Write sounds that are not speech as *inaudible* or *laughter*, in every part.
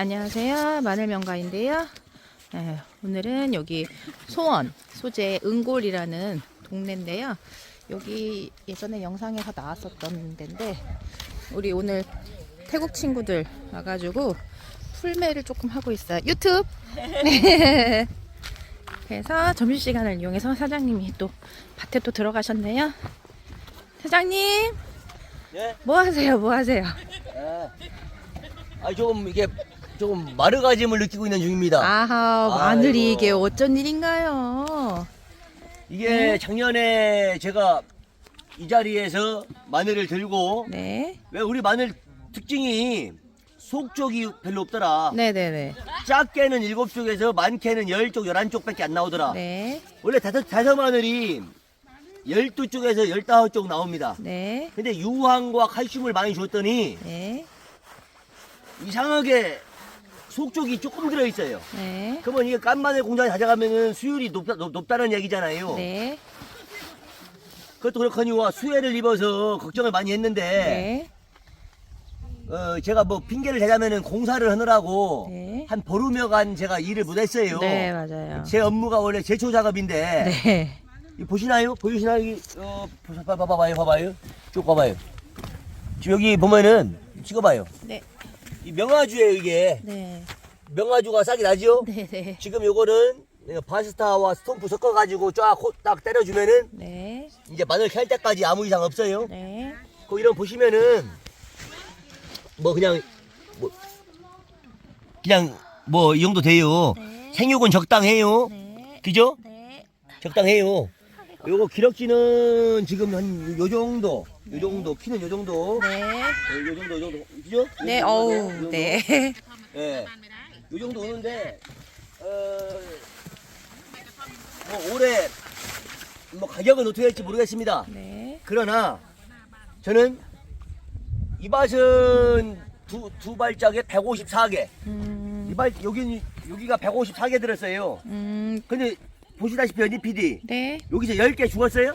안녕하세요. 마늘명가인데요. 네, 오늘은 여기 소원, 소재 은골이라는 동네인데요. 여기 예전에 영상에서 나왔었던 데인데 우리 오늘 태국 친구들 와가지고 풀매를 조금 하고 있어요. 유튜브. 네. *laughs* 그래서 점심시간을 이용해서 사장님이 또 밭에 또 들어가셨네요. 사장님, 예? 뭐 하세요? 뭐 하세요? 아, 아, 좀 이게 조금 마르가짐을 느끼고 있는 중입니다. 아하, 마늘이 아이고. 이게 어쩐 일인가요? 이게 작년에 제가 이 자리에서 마늘을 들고 네. 왜 우리 마늘 특징이 속 쪽이 별로 없더라. 네네네. 작게는 일곱 쪽에서 많게는 열 쪽, 열한 쪽밖에 안 나오더라. 네. 원래 다섯 다섯 마늘이 열두 쪽에서 열다섯 쪽 나옵니다. 네. 근데 유황과 칼슘을 많이 줬더니 네. 이상하게 속 쪽이 조금 들어 있어요. 네. 그러면 이게 깐마늘 공장에 가져가면은 수율이 높다, 높, 다는 얘기잖아요. 네. 그것도 그렇거니와 수혜를 입어서 걱정을 많이 했는데 네. 어, 제가 뭐 핑계를 대자면은 공사를 하느라고 네. 한 보름여간 제가 일을 못했어요. 네, 맞아요. 제 업무가 원래 제초 작업인데 네. 이 보시나요? 보이시나요? 여기 어, 보셔- 봐- 봐봐요, 봐봐요. 쭉 봐봐요. 지금 여기 보면은 찍어봐요. 네. 이 명아주예요 이게 네. 명아주가 싹이 나죠? 네. 네. 지금 요거는 바스타와 스톰프 섞어가지고 쫙 딱 때려주면은 네. 이제 마늘 캘 때까지 아무 이상 없어요. 네. 그 이런 보시면은 뭐 그냥 뭐 그냥 뭐 이 정도 돼요. 네. 생육은 적당해요. 네. 그죠? 네. 적당해요. 요거 기럭지는 지금 한 요 정도, 요 정도 키는 요 정도, 네. 요 정도, 요 정도, 그죠? 네. 요 정도, 요 어우, 정도. 네. 예, 요 정도 오는데 어, 뭐 올해 뭐 가격은 어떻게 될지 모르겠습니다. 네. 그러나 저는 이 밭은 두, 두 발짝에 154개. 음. 이 발, 여기, 여기가 154개 들었어요. 음. 근데 보시다시피 언니 PD, 네. 여기서 10개 죽었어요?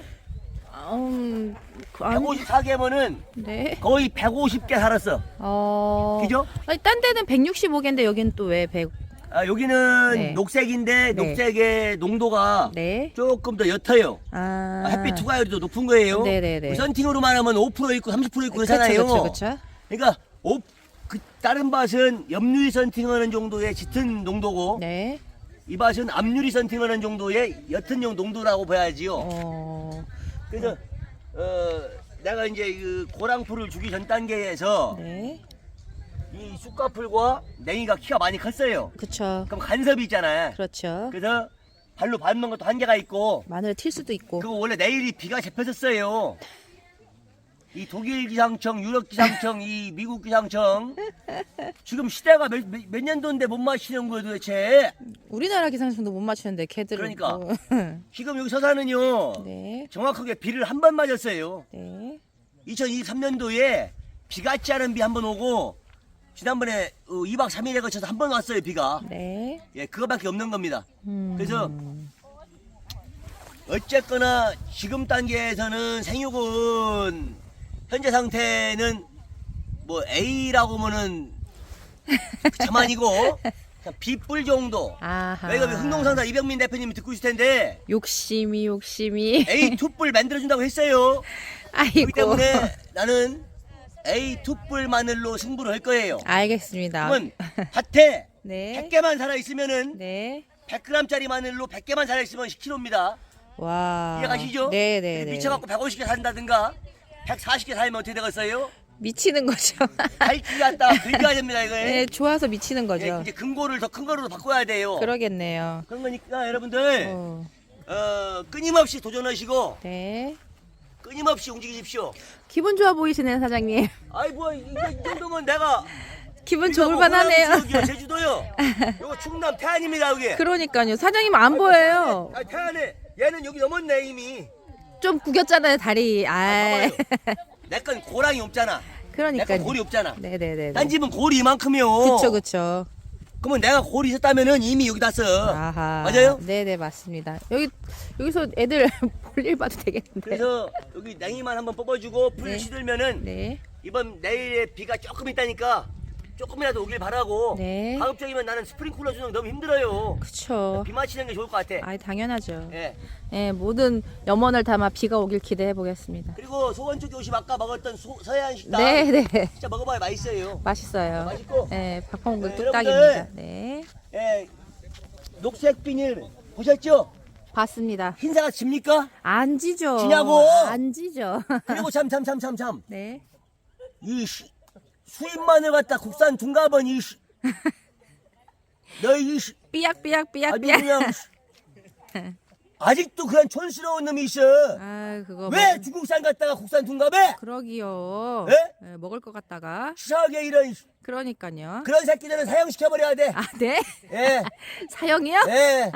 음. 그, 아니, 154개면은 네. 거의 150개 살았어. 어. 그죠? 아니, 딴 데는 165개인데 여기는 또 왜 100? 아, 여기는 네. 녹색인데 네. 녹색의 농도가 네. 조금 더 옅어요. 아. 햇빛 투과율이 더 높은 거예요. 네네네. 우리 썬팅으로만 하면 5% 있고 30% 있고. 그쵸, 그쵸. 그러니까 오, 그 다른 밭은 염유리 선팅하는 정도의 짙은 농도고 네. 이 밭은 암유리 선팅하는 정도의 옅은 용 농도라고 봐야지요. 어. 그래서 어, 내가 이제 그 고랑풀을 주기 전 단계에서 네. 이 쑥가풀과 냉이가 키가 많이 컸어요. 그쵸. 그럼 간섭이 있잖아요. 그렇죠. 그래서 발로 밟는 것도 한계가 있고 마늘 튈 수도 있고. 그거 원래 내일이 비가 잡혔었어요. 이 독일 기상청, 유럽 기상청, 이 미국 기상청 지금 시대가 몇, 몇, 몇 년도인데 못 마시는 거예요 도대체. 우리나라 기상청도 못 맞추는데 걔들은 그러니까. 뭐. *laughs* 지금 여기 서산은요 네. 정확하게 비를 한 번 맞았어요. 네. 2023년도에 비 같지 않은 비 한 번 오고 지난번에 어, 2박 3일에 걸쳐서 한 번 왔어요 비가. 네. 예 그거밖에 없는 겁니다. 음. 그래서 어쨌거나 지금 단계에서는 생육은 현재 상태는 뭐 A라고 하면은 자만이고 그냥 B뿔 정도. 아하. 왜냐면 흥농상사 이병민 대표님이 듣고 있을 텐데 욕심이 욕심이. A2뿔 *laughs* 만들어 준다고 했어요. 아이고. 그렇기 때문에 나는 A2뿔 마늘로 승부를 할 거예요. 알겠습니다. 그러면 *laughs* 밭에 네. 100개만 살아 있으면은 네. 100g짜리 마늘로 100개만 살아 있으면 10kg입니다. 와. 이해가시죠? 네, 네, 네. 미쳐갖고 150개 산다든가 140개 살면 어떻게 되겠어요? 미치는 거죠. 갈기 갖다 긁어야 됩니다 이거. 네, 좋아서 미치는 거죠. 예, 이제 금고를 더 큰 거로 바꿔야 돼요. 그러겠네요. 그런 거니까 여러분들 어. 어, 끊임없이 도전하시고 네. 끊임없이 움직이십시오. 기분 좋아 보이시네요, 사장님. 아이 뭐 이, 이 정도면 내가 기분 좋을 뭐 지역이요, 제주도요. 이거 충남 태안입니다 여기. 그러니까요. 사장님 안 보여요. 아 태안에 얘는 여기 넘었네 이미. 좀 구겼잖아요, 다리. 아. *laughs* 내건 고랑이 없잖아. 내 그러니까요. 건 골이 없잖아. 네, 네, 네. 딴 집은 골이 이만큼이요. 그쵸, 그쵸. 그러면 내가 골이 있었다면은 이미 여기 다 써. 아하. 맞아요? 네, 네, 맞습니다. 여기 여기서 애들 *laughs* 볼일 봐도 되겠는데. 그래서 여기 냉이만 한번 뽑아주고 풀 네. 시들면은 네. 이번 내일에 비가 조금 있다니까 조금이라도 오길 바라고 네. 가급적이면 나는 스프링클러 주는 거 너무 힘들어요. 그쵸. 비 맞히는 게 좋을 것 같아. 아이 당연하죠. 예. 예, 모든 염원을 담아 비가 오길 기대해 보겠습니다. 그리고 소원초 교심 아까 먹었던 소, 서해안 식당 네, 네. 진짜 먹어봐야 맛있어요. 맛있어요. 맛있고 예, 박홍근 네, 뚝딱입니다. 여러분들. 네. 예. 녹색 비닐 보셨죠? 봤습니다. 흰사가 집니까? 안 지죠. 지냐고! 안 지죠. 그리고 참 참 참 참 참. 네. 이 시- 수입 마늘 갖다 국산 둔갑은 이 시- *laughs* 너희 이 시- 삐약삐약 아주 삐약삐약. 그냥 시- *laughs* 아직도 그런 촌스러운 놈이 있어. 아, 그거 왜 먹- 중국산 갖다가 국산 둔갑에 그러기요. 예? 예, 먹을 것 같다가 치사하게 이런 시- 그러니까요. 그런 새끼들은 사형시켜 버려야 돼. 아, 네. 예. *laughs* 사형이요? 예.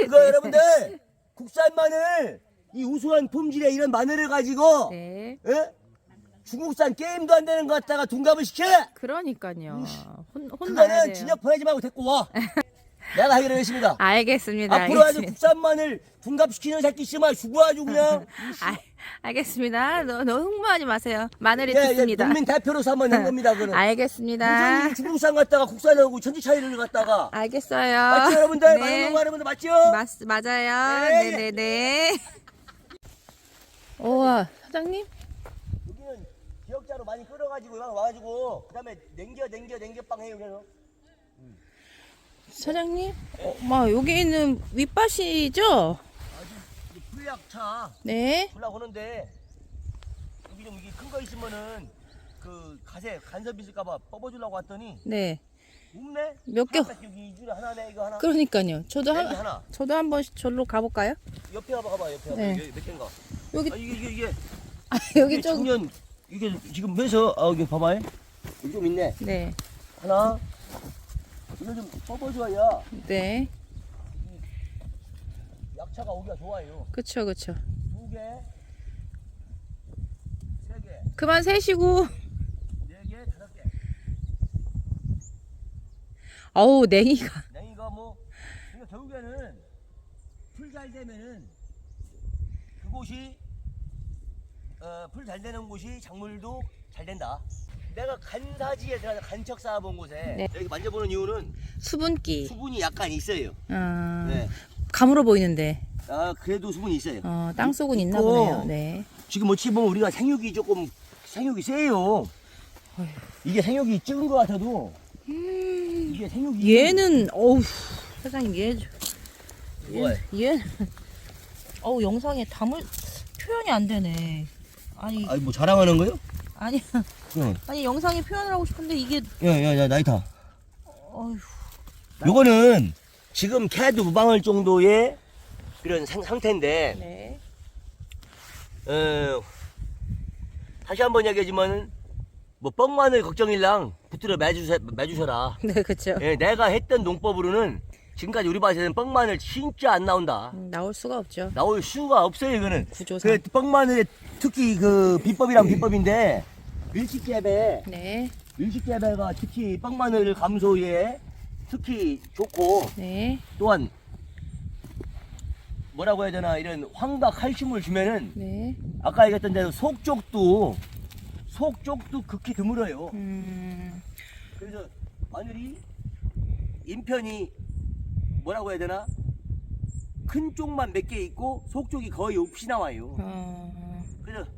그거 여러분들 국산 마늘 이 우수한 품질의 이런 마늘을 가지고 네. 예? 중국산 게임도 안 되는 거 갖다가 둔갑을 시켜. 그러니까요. 혼, 혼나야 그거는 돼요. 진역 보내지 말고 데리고 와. *laughs* 내가 하기로 했습니다. 알겠습니다. 앞으로 아주 알겠습니다. 국산 마늘 둔갑시키는 새끼 있으면 죽어 아주 그냥. 아, 알겠습니다. 너, 너 흥분하지 마세요. 마늘이 예, 예, 듣습니다. 국민 대표로서 한번 한 겁니다. *laughs* 그는. 알겠습니다. 중국산 갖다가 국산하고 천지 차이를 갖다가. 알겠어요. 맞죠 여러분들? 네. 많은 거 여러분들 맞죠? 맞, 맞아요. 네. *laughs* 네네네. 우와, 사장님? 기억자로 많이 끌어가지고 와- 와가지고 그다음에 냉겨 냉겨 냉겨빵 해요 그래서. 사장님? 어, 마, 여기는 윗밭이죠? 불약차 네. 불락 오는데 여기 좀 이게 큰 거 있으면은 그 가세 간섭 있을까봐 뽑아주려고 왔더니 네. 없네. 몇 개? 하나밖에 여기 이 줄에 하나네 이거 하나. 그러니까요. 저도 여기 한, 하나. 저도 한번 절로 가볼까요? 옆에 가봐 가봐 옆에 가봐. 네. 몇 개인가? 여기, 아 이게 이게 이게 아, 여기 이게 좀. 작년 이게 지금 해서 아 여기 봐봐. 여기 좀 있네. 네. 하나. 이거 좀 뽑아줘야 네. 약차가 오기가 좋아요. 그쵸, 그쵸. 두 개, 세 개, 그만 세시고. 네 개, 다섯 개. 어우, 냉이가. 냉이가 뭐 그러니까 결국에는 풀 잘 되면은 그곳이 어, 풀 잘 되는 곳이 작물도 잘 된다. 내가 간사지에 들어가서 간척 쌓아본 곳에 네. 여기 만져보는 이유는 수분기. 수분이 약간 있어요. 아, 네. 감으로 보이는데. 아 그래도 수분이 있어요. 어, 땅속은 있나 있고. 보네요. 네. 지금 어찌 보면 우리가 생육이 조금 생육이 세요. 이게 생육이 적은 것 같아도 이게 생육이 음. 얘는, 어우, 사장님, 얘, 뭐야? 얘, 어우, 영상에 담을, 표현이 안 되네. 아니, 아니 뭐 자랑하는 거요? 아니, 응. *laughs* 아니, 영상에 표현을 하고 싶은데 이게, 야야야 나이타. 어휴, 요거는 지금 캐도 무방할 정도의 그런 상, 상태인데 네. 어, 다시 한번 이야기하지만 뭐 뻥만을 걱정일랑 붙들어 매주셔, 매주셔라. *laughs* 네, 그쵸. 예, 내가 했던 농법으로는 지금까지 우리 밭에는 뻥마늘 진짜 안 나온다. 음, 나올 수가 없죠. 나올 수가 없어요 이거는. 구조상. 그 뻥마늘의 특히 그 비법이란 비법인데 밀치깨배 네, 밀치깨배가 특히 뻥마늘 감소에 특히 좋고 네, 또한 뭐라고 해야 되나 이런 황과 칼슘을 주면은 네. 아까 얘기했던 대로 속 쪽도 속 쪽도 극히 드물어요. 음, 그래서 마늘이 인편이 뭐라고 해야 되나 큰 쪽만 몇 개 있고 속 쪽이 거의 없이 나와요. 어, 그래서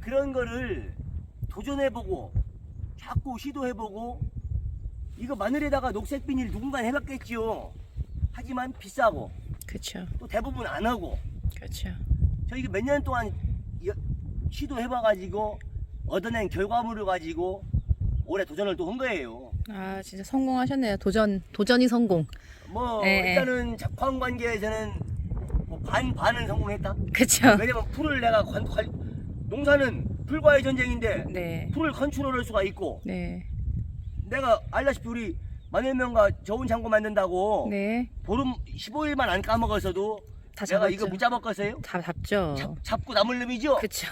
그런 거를 도전해보고 자꾸 시도해보고 이거 마늘에다가 녹색 비닐 누군가 해봤겠지요. 하지만 비싸고 그쵸, 또 대부분 안 하고 그쵸. 저희 가 몇 년 동안 여- 시도해봐가지고 얻어낸 결과물을 가지고 올해 도전을 또 한 거예요. 아, 진짜 성공하셨네요. 도전, 도전이 성공. 뭐 네. 일단은 작황 관계에서는 뭐 반 반은 성공했다. 그쵸. 왜냐면 풀을 내가 관, 관- 농사는 풀과의 전쟁인데 네, 풀을 컨트롤할 수가 있고 네, 내가 알다시피 우리 마늘명과 저온 장고 만든다고 네. 보름 15일만 안 까먹어서도 다 내가 잡았죠. 이거 못 잡았겠어요? 다 잡죠. 잡, 잡고 남을 놈이죠? 그쵸.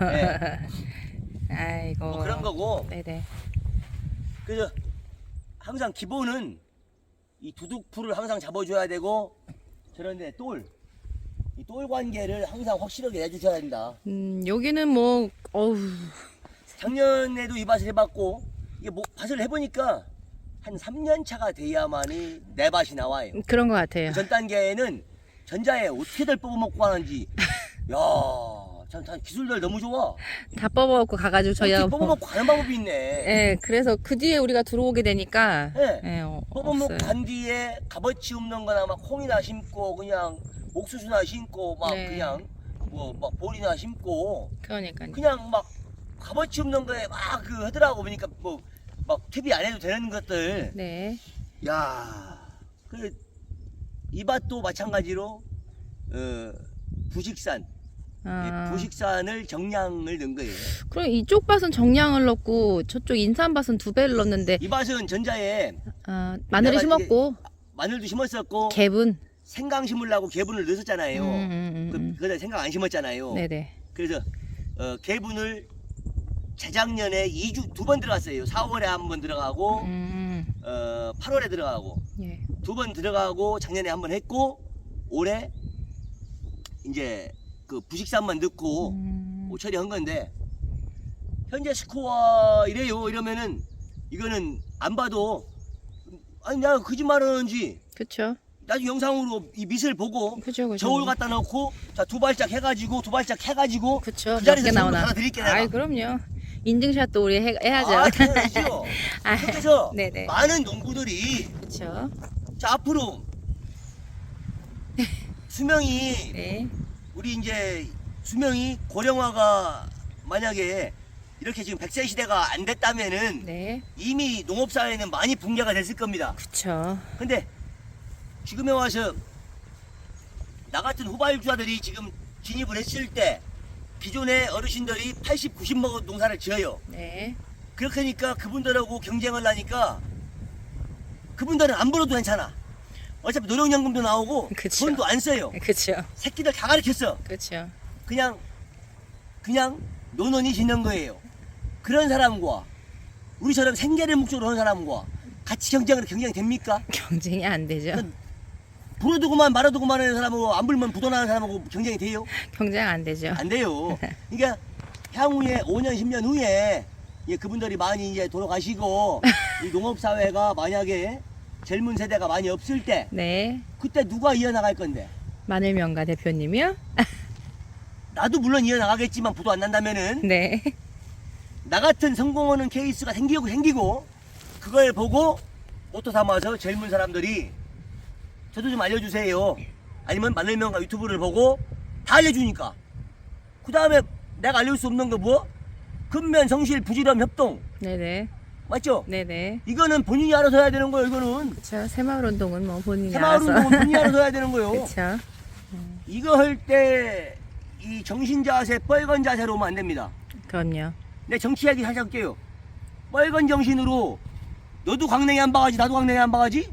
네. *laughs* 아이고. 뭐 그런 거고 네네. 그래서 항상 기본은 이 두둑풀을 항상 잡아줘야 되고 저런데 똘, 이 똘 관계를 항상 확실하게 내주셔야 된다. 음, 여기는 뭐, 어우, 작년에도 이 밭을 해봤고 이게 뭐 밭을 해보니까 한 3년 차가 돼야만이 내 밭이 나와요. 그런 것 같아요. 그 전 단계에는 전자에 어떻게들 뽑아먹고 하는지 *laughs* 야, 참, 참 기술들 너무 좋아. 다 뽑아먹고 가가지고 저희가 뽑아먹고 가는 방법이 있네. 예, 그래서 그 뒤에 우리가 들어오게 되니까 예. 예, 어, 뽑아먹고 없어요. 간 뒤에 값어치 없는 거나 막 콩이나 심고 그냥 옥수수나 심고 막 네. 그냥 뭐 막 보리나 심고 그러니까요. 그냥 막 값어치 없는 거에 막 그 하더라고 보니까 뭐막 퇴비 안 해도 되는 것들 네. 야, 그 이 밭도 마찬가지로 어, 부식산, 아, 예, 부식산을 정량을 넣은 거예요. 그럼 이쪽 밭은 정량을 넣고 저쪽 인삼 밭은 두 배를 넣었는데 이 밭은 전자에 아, 마늘을 내가 심었고 마늘도 심었었고 개분. 생강 심으려고 개분을 넣었잖아요. 음, 음, 그, 음, 그다 생강 안 심었잖아요. 음. 네네. 그래서 어, 개분을 재작년에 2주 두 번 들어갔어요. 4월에 한 번 들어가고 음, 어, 8월에 들어가고 예. 두 번 들어가고 작년에 한 번 했고 올해 이제 그 부식산만 넣고 음, 뭐 처리한 건데 현재 스코어 이래요 이러면은 이거는 안 봐도 아니 내가 거짓말하는지 그쵸. 나중에 영상으로 이 밑을 보고 그죠, 그죠. 저울 갖다 놓고 자 두 발짝 해가지고 두 발짝 해가지고 그쵸. 그 자리에서 나오나. 하나 드릴게 내가 아이, 그럼요. 인증샷도 우리 해, 해야죠. 아 당연하죠 *laughs* 아, 그래서 네네. 많은 농부들이 그쵸. 자 앞으로 *laughs* 수명이 네. 우리 이제 수명이 고령화가 만약에 이렇게 지금 100세 시대가 안 됐다면은 네. 이미 농업사회는 많이 붕괴가 됐을 겁니다. 그쵸. 근데 지금에 와서 나 같은 후발주자들이 지금 진입을 했을 때 기존의 어르신들이 80, 90 먹은 농사를 지어요. 네. 그렇게 하니까 그분들하고 경쟁을 하니까 그분들은 안 벌어도 괜찮아. 어차피 노령연금도 나오고 그쵸. 돈도 안 써요. 그쵸. 새끼들 다 가르쳤어. 그쵸. 그냥 그냥 노년이 지는 거예요. 그런 사람과 우리처럼 생계를 목적으로 하는 사람과 같이 경쟁을 경쟁이 됩니까? *laughs* 경쟁이 안 되죠. 불어두고만 말아두고만 하는 사람하고 안 불면 부도나는 사람하고 경쟁이 돼요? 경쟁 안 되죠. 안 돼요. *laughs* 그러니까 향후에 5년 10년 후에 이제 그분들이 많이 이제 돌아가시고 *laughs* 이 농업 사회가 만약에 젊은 세대가 많이 없을 때 네. 그때 누가 이어나갈 건데? 마늘 명가 대표님이요? *laughs* 나도 물론 이어나가겠지만 부도 안 난다면은 네. 나 같은 성공하는 케이스가 생기고 생기고 그걸 보고 오토 삼아서 젊은 사람들이 저도 좀 알려주세요. 아니면 마늘 명가 유튜브를 보고 다 알려주니까 그 다음에 내가 알려줄 수 없는 거 뭐? 근면 성실 부지런 협동 네네. 맞죠? 네네. 이거는 본인이 알아서 해야 되는 거예요. 이거는 그쵸. 새마을 운동은 뭐 본인이 새마을 알아서. 운동은 본인이 알아서 해야 되는 거예요. *laughs* 그쵸. 이거 할 때 이 정신 자세, 뻘건 자세로 오면 안 됩니다. 그럼요. 내 정치 이야기 살짝 할게요. 뻘건 정신으로 너도 강냉이 한 바가지 나도 강냉이 한 바가지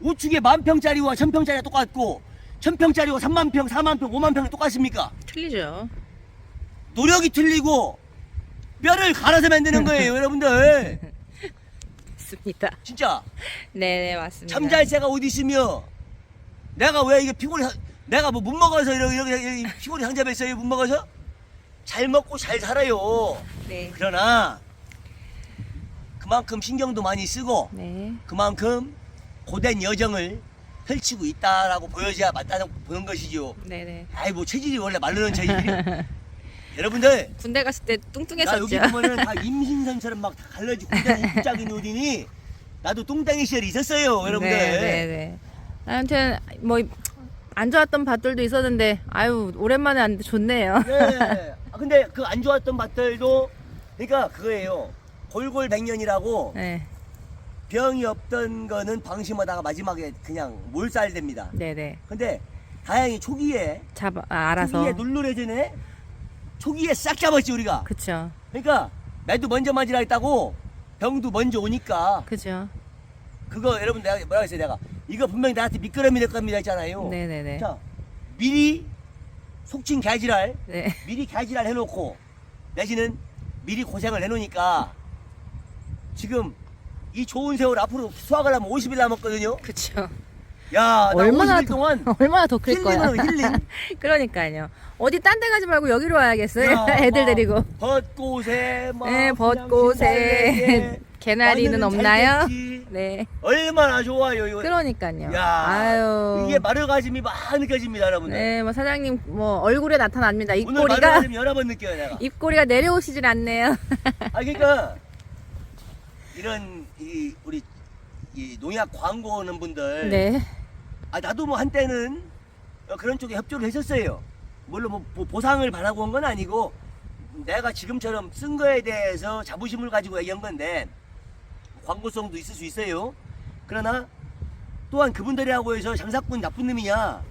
우측에 만 평짜리와 천 평짜리가 똑같고 천 평짜리와 삼만 평, 사만 평, 오만 평이 똑같습니까? 틀리죠. 노력이 틀리고 뼈를 갈아서 만드는 *laughs* 거예요, 여러분들. 맞습니다. 진짜 네네 *laughs* 맞습니다. 잠잘 새가 어디 있으며 내가 왜 이게 피곤이 내가 뭐 못 먹어서 이렇게, 이렇게, 이렇게 피곤이 상잡했어요, 못 먹어서 잘 먹고 잘 살아요. 네. 그러나 그만큼 신경도 많이 쓰고 네. 그만큼 고된 여정을 펼치고 있다라고 보여줘야 맞다는 보는 것이죠. 네네. 아이 뭐 체질이 원래 말르는 체질이. *laughs* *laughs* 여러분들 군대 갔을 때나 뚱뚱했었죠. 여기 보면은 다 *laughs* 임신선처럼 막 다 갈라지고 짝이 *laughs* 누디니 나도 뚱땡이 시절이 있었어요, 여러분들. 네 네 네. 아무튼 뭐 안 좋았던 밭들도 있었는데 아유 오랜만에 왔는데 좋네요. 네. 아, 근데 그 안 좋았던 밭들도 그러니까 그거예요. 골골 백년이라고 네. 병이 없던 거는 방심하다가 마지막에 그냥 몰살됩니다. 네 네. 근데 다행히 초기에 잡아 아, 알아서. 초기에 눌누래전에 초기에 싹 잡았지 우리가. 그쵸. 그러니까 매도 먼저 맞으라 했다고 병도 먼저 오니까 그죠. 그거 여러분 내가 뭐라 했어요 내가 이거 분명히 나한테 미끄럼이 될 겁니다 했잖아요. 네네네. 자 미리 속칭 개지랄 네. 미리 개지랄 해놓고 내지는 미리 고생을 해놓으니까 지금 이 좋은 세월 앞으로 수확을 하면 50일 남았거든요. 그쵸. 야, 나 얼마나 50일 더 동안 *laughs* 얼마나 더 클 거야. 힐링을 힐링. *laughs* 그러니까요. 어디 딴 데 가지 말고 여기로 와야겠어요. 야, *laughs* 애들 막 데리고. 벚꽃에 막 네, 그냥 벚꽃에. 개나리는 마늘은 없나요? 잘 됐지. 네. 얼마나 좋아요 이거. 그러니까요. 야, 아유. 이게 마르가즘이 막 느껴집니다, 여러분들. 네, 뭐 사장님 뭐 얼굴에 나타납니다. 오늘 입꼬리가 마르가즘 여러 번 느껴요, 내가. 입꼬리가 내려오시질 않네요. 아 그러니까 이런 이 우리 이 농약 광고 오는 분들 네. 아 나도 뭐 한때는 어, 그런 쪽에 협조를 했었어요. 물론 뭐 보- 보상을 바라고 온 건 아니고 내가 지금처럼 쓴 거에 대해서 자부심을 가지고 얘기한 건데 광고성도 있을 수 있어요. 그러나 또한 그분들이라고 해서 장사꾼 나쁜 놈이냐?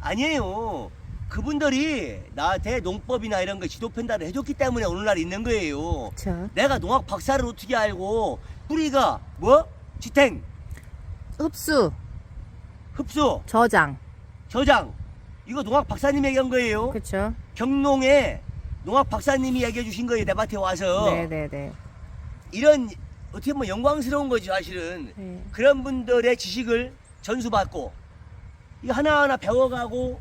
아니에요. 그분들이 나한테 농법이나 이런 거 지도 편달을 해줬기 때문에 오늘날 있는 거예요. 그렇죠. 내가 농학 박사를 어떻게 알고 뿌리가 뭐? 지탱, 흡수, 흡수, 저장. 저장 이거 농학 박사님이 얘기한 거예요 그렇죠. 경농에 농학 박사님이 얘기해 주신 거예요 내 밭에 와서 네, 네, 네. 이런 어떻게 보면 영광스러운 거지 사실은 네. 그런 분들의 지식을 전수받고 이거 하나하나 배워가고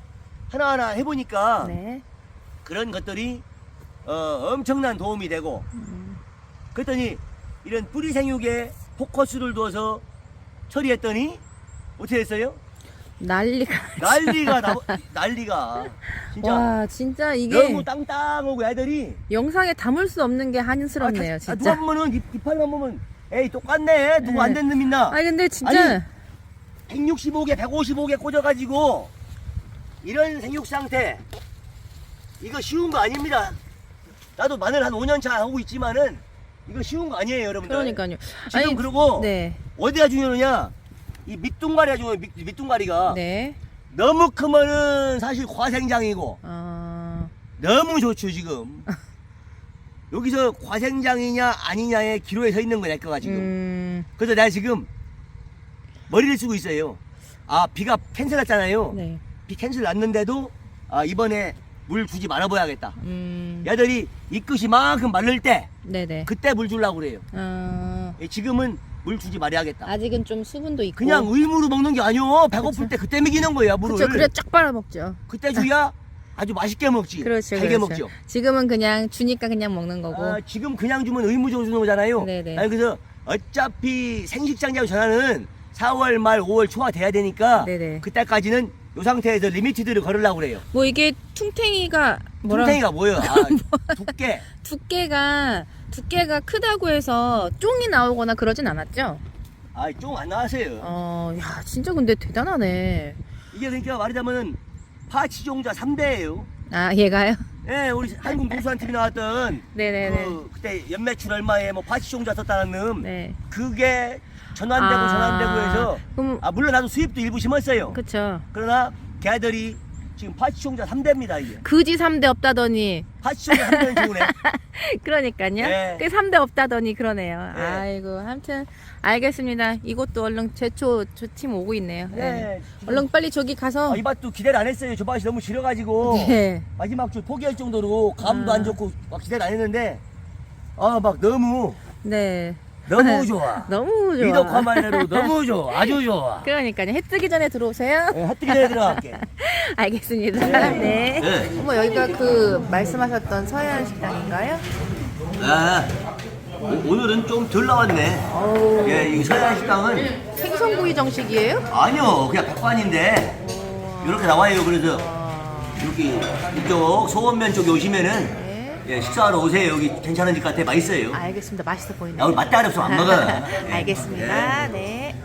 하나하나 해보니까 네. 그런 것들이 어, 엄청난 도움이 되고 음. 그랬더니 이런 뿌리 생육에 포커스를 둬서 처리했더니 어떻게 됐어요? 난리가. *laughs* 난리가 나, 난리가 진짜 와, 진짜 이게 너무 땅땅하고 애들이 영상에 담을 수 없는 게 한스럽네요, 아, 다- 아, 누가 진짜. 보면은 이, 이팔만 보면 에이 똑같네 누구 안 네. 된놈 있나 아니 근데 진짜 165개 155개 꽂아가지고 이런 생육 상태 이거 쉬운 거 아닙니다 나도 마늘 한 5년 차 하고 있지만은 이거 쉬운 거 아니에요 여러분들 그러니까요. 지금 아니, 그리고 네. 어디가 중요하냐 이 밑둥가리가 중요해 밑, 밑둥가리가. 네. 너무 크면은 사실 과생장이고. 어, 너무 좋죠 지금. *laughs* 여기서 과생장이냐 아니냐의 기로에 서 있는 거야 내거가 지금. 음, 그래서 내가 지금 머리를 쓰고 있어요. 아 비가 캔슬 났잖아요. 네. 비 캔슬 났는데도 아 이번에 물 주지 말아봐야겠다. 음, 얘들이 이 끝이 만큼 마를 때 네네. 그때 물 주려고 그래요. 어, 예, 지금은 물 주지 말아야겠다 아직은 좀 수분도 있고. 그냥 의무로 먹는 게 아니오 배고플 때 그때 먹이는 거야 물을 그렇죠. 그래 쫙 빨아 먹죠. 그때 줘야 아주 맛있게 먹지 *laughs* 그렇죠. 달게 그렇죠. 먹죠 지금은 그냥 주니까 그냥 먹는 거고. 아, 지금 그냥 주면 의무적으로 주는 거잖아요 네네. 아니, 그래서 어차피 생식장장 전화는 4월 말 5월 초가 돼야 되니까 네네. 그때까지는 이 상태에서 리미티드를 걸으려고 그래요 뭐 이게 퉁탱이가 뭐라 퉁탱이가 뭐예요 아, *laughs* 두께 두께가 두께가 크다고 해서 쫑이 나오거나 그러진 않았죠? 아좀안 나왔어요 어, 야, 진짜 근데 대단하네. 이게 그러니까 말하자면 파치종자 3대예요 아, 얘가요? 예, 우리 한국 노수한 TV 나왔던 네네네. 그 그때 연매출 얼마에 뭐 파치종자 썼다는 놈 네. 그게 전환되고 아, 전환되고 해서 그럼 아 물론 나도 수입도 일부 심었어요 그쵸. 그러나 걔들이 지금 파치종자 3대입니다 이게 그지 3대 없다더니 파치종자 3대는 좋으네 그러니까요. 네. 그 3대 없다더니 그러네요. 네. 아이고, 아무튼 알겠습니다. 이것도 얼른 제초 저팀 오고 있네요. 네. 네 얼른 빨리 저기 가서 아, 이 밭도 기대를 안 했어요 저 밭이 너무 길어가지고 네. 마지막 줄 포기할 정도로 감도 아. 안 좋고 막 기대를 안 했는데 아 막 너무 네. 너무 좋아 너무 좋아. 미덕화 말대로 너무 좋아 아주 좋아 그러니까요. 해 뜨기 전에 들어오세요. 네, 핫뜨기 전에 들어갈게 *laughs* 알겠습니다. 네. 네. 네. 어머 여기가 그 말씀하셨던 서해안 식당인가요? 아, 오- 오늘은 좀 덜 나왔네. 어우. 예, 이 서해안 식당은 생선구이 정식이에요? 아니요, 그냥 백반인데 이렇게 나와요. 그래서 이렇게 이쪽 소원면 쪽에 오시면은 네. 예, 식사하러 오세요. 여기 괜찮은 집 같아, 맛있어요. 알겠습니다. 맛있어 보이네요. 야, 우리 맛대가리 없으면 안 먹어. *laughs* 예. 알겠습니다. 네.